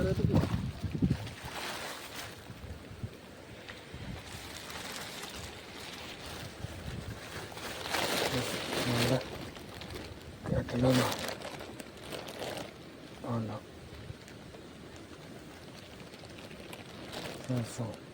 7あらそうそう。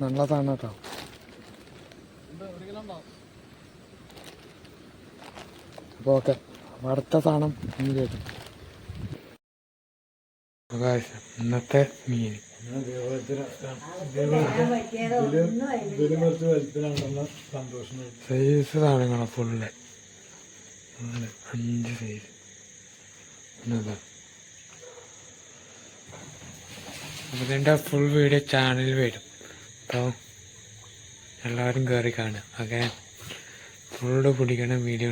നല്ലതാണ് കേട്ടോ. അപ്പോൾ ഓക്കെ അപ്പോൾ അടുത്ത സാധനം ഇനി കേട്ടു ഇന്നത്തെ മീൻ. സൈസ് സാധനങ്ങളാണ് ഫുള്ള് നാല് അഞ്ച് സൈസ് പിന്നെന്താ അപ്പോൾ ഇതിന്റെ ഫുൾ വീഡിയോ ചാനലിൽ വരും. അപ്പോൾ എല്ലാവരും കയറി കാണുക. ഓക്കെ? ഫുള്ള് പിടിക്കണ വീഡിയോ